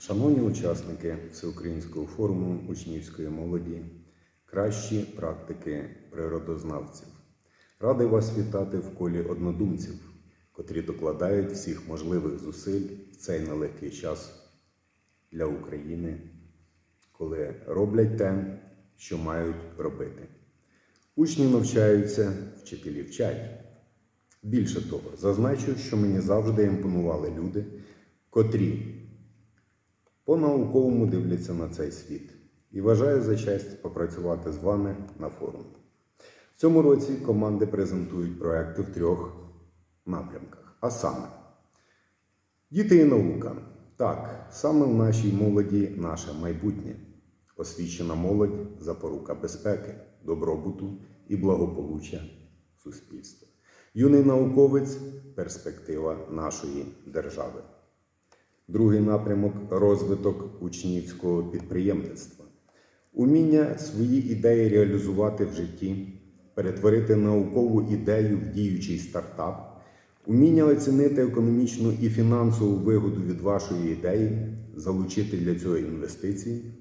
Шановні учасники Всеукраїнського форуму учнівської молоді, кращі практики природознавців, радий вас вітати в колі однодумців, котрі докладають всіх можливих зусиль в цей нелегкий час для України, коли роблять те, що мають робити. Учні навчаються, вчителі вчать. Більше того, зазначу, що мені завжди імпонували люди, котрі по-науковому дивляться на цей світ і вважаю за честь попрацювати з вами на форумі. В цьому році команди презентують проекти в трьох напрямках. А саме, діти і наука. Так, саме в нашій молоді наше майбутнє. Освічена молодь запорука безпеки, добробуту і благополуччя суспільства. Юний науковець перспектива нашої держави. Другий напрямок розвиток учнівського підприємництва. Уміння свої ідеї реалізувати в житті, перетворити наукову ідею в діючий стартап, уміння оцінити економічну і фінансову вигоду від вашої ідеї, залучити для цього інвестиції.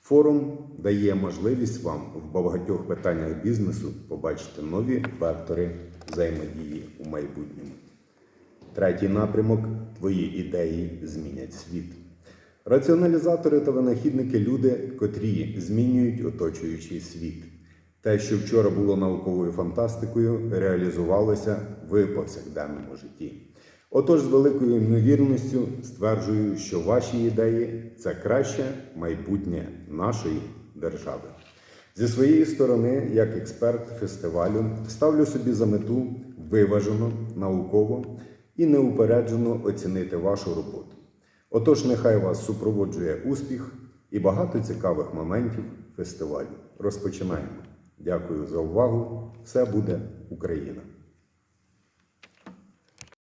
Форум дає можливість вам в багатьох питаннях бізнесу побачити нові вектори взаємодії у майбутньому. Третій напрямок твої ідеї змінять світ. Раціоналізатори та винахідники люди, котрі змінюють оточуючий світ. Те, що вчора було науковою фантастикою, реалізувалося в повсякденному житті. Отож, з великою ймовірністю стверджую, що ваші ідеї це краще майбутнє нашої держави. Зі своєї сторони, як експерт фестивалю, ставлю собі за мету виважено, науково і неупереджено оцінити вашу роботу. Отож, нехай вас супроводжує успіх і багато цікавих моментів фестивалю. Розпочинаємо. Дякую за увагу. Все буде Україна!